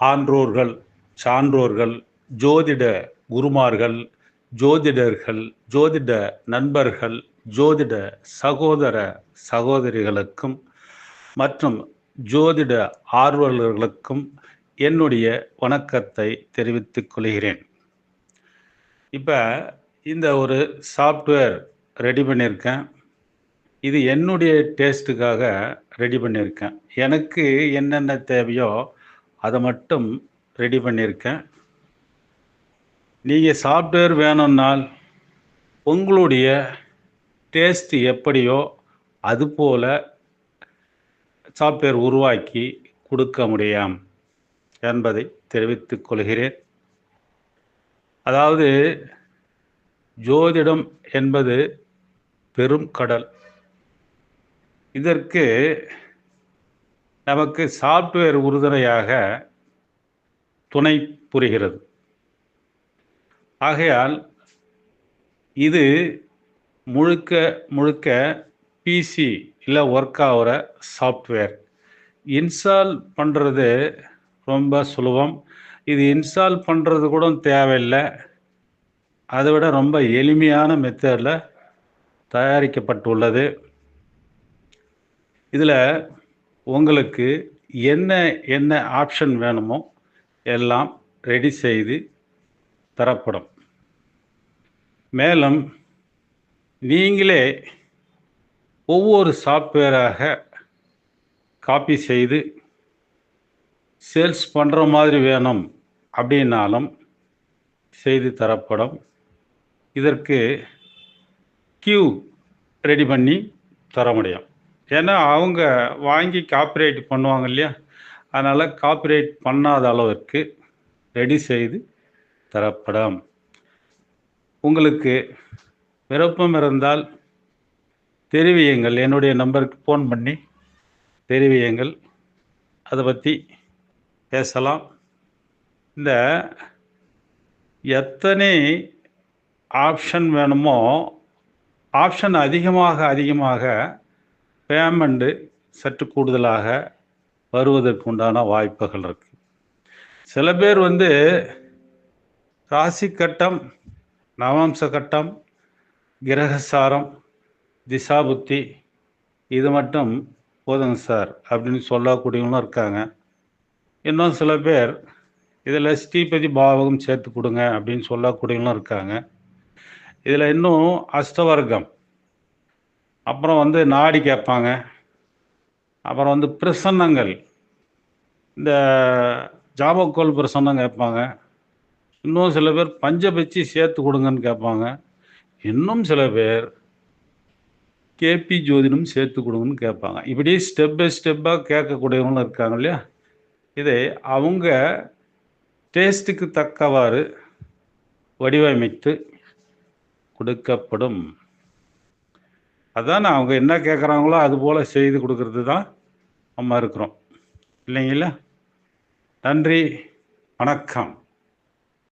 ஆன்றோர்கள் சான்றோர்கள் ஜோதிட குருமார்கள் ஜோதிடர்கள் ஜோதிட நண்பர்கள் ஜோதிட சகோதர சகோதரிகளுக்கும் மற்றும் ஜோதிட ஆர்வலர்களுக்கும் என்னுடைய வணக்கத்தை தெரிவித்துக் கொள்கிறேன். இப்போ இந்த ஒரு சாஃப்ட்வேர் ரெடி பண்ணியிருக்கேன். இது என்னுடைய டேஸ்ட்டுக்காக ரெடி பண்ணியிருக்கேன். எனக்கு என்னென்ன தேவையோ அதை மட்டும் ரெடி பண்ணியிருக்கேன். நீங்கள் சாஃப்ட்வேர் வேணும்னால் உங்களுடைய டேஸ்ட் எப்படியோ அதுபோல் சாஃப்ட்வேர் உருவாக்கி கொடுக்க முடியும் என்பதை தெரிவித்துக் கொள்கிறேன். அதாவது ஜோதிடம் என்பது பெரும் கடல். இதற்கு நமக்கு சாஃப்ட்வேர் உறுதுணையாக துணை புரிகிறது. ஆகையால் இது முழுக்க முழுக்க பிசி இல்லை ஒர்க் ஆகிற சாஃப்ட்வேர் இன்ஸ்டால் பண்ணுறது ரொம்ப சுலபம். இது இன்ஸ்டால் பண்ணுறது கூட தேவையில்லை. அதை விட ரொம்ப எளிமையான மெத்தடில் தயாரிக்கப்பட்டுள்ளது. இதில் உங்களுக்கு என்ன என்ன ஆப்ஷன் வேணுமோ எல்லாம் ரெடி செய்து தரப்படும். மேலும் நீங்களே ஒவ்வொரு சாஃப்ட்வேராக காப்பி செய்து சேல்ஸ் பண்ணுற மாதிரி வேணும் அப்படின்னாலும் செய்து தரப்படும். இதற்கு கியூ ரெடி பண்ணி தர முடியும். ஏன்னா அவங்க வாங்கி காப்பிரைட் பண்ணுவாங்க இல்லையா? அதனால் காப்பிரைட் பண்ணாத அளவிற்கு ரெடி செய்து தரப்படும். உங்களுக்கு விருப்பம் இருந்தால் தெரிவியுங்கள். என்னுடைய நம்பருக்கு ஃபோன் பண்ணி தெரிவியுங்கள். அதை பற்றி பேசலாம். இந்த எத்தனை ஆப்ஷன் வேணுமோ ஆப்ஷன் அதிகமாக அதிகமாக பேமெண்ட்டு சற்று கூடுதலாக வருவதற்கு உண்டான வாய்ப்புகள் இருக்குது சில பேர் வந்து ராசி கட்டம் நவம்ச கட்டம் கிரகசாரம் திசாபுத்தி இது மட்டும் போதுங்க சார் அப்படின்னு சொல்லக்கூடியவங்களும் இருக்காங்க. இன்னும் சில பேர் இதில் ஸ்ரீபதி பாவகம் சேர்த்து கொடுங்க அப்படின்னு சொல்லக்கூடியவங்களும் இருக்காங்க. இதில் இன்னும் அஷ்டவர்க்கம் அப்புறம் வந்து நாடி கேட்பாங்க. அப்புறம் வந்து பிரசன்னங்கள். இந்த ஜாபக்கோல் பிரசன்னம் கேட்பாங்க. இன்னும் சில பேர் பஞ்சபட்சி சேர்த்து கொடுங்கன்னு கேட்பாங்க. இன்னும் சில பேர் கேபி ஜோதிடம் சேர்த்து கொடுங்கன்னு கேட்பாங்க. இப்படி ஸ்டெப் பை ஸ்டெப்பாக கேட்கக்கூடியவங்களும் இருக்காங்க இல்லையா? இதை அவங்க டேஸ்ட்டுக்கு தக்கவாறு வடிவமைத்து கொடுக்கப்படும். அதான் அவங்க என்ன கேட்குறாங்களோ அது போல் செய்து கொடுக்கறது தான் நம்ம இருக்கிறோம். இல்லைங்களா? நன்றி வணக்கம்.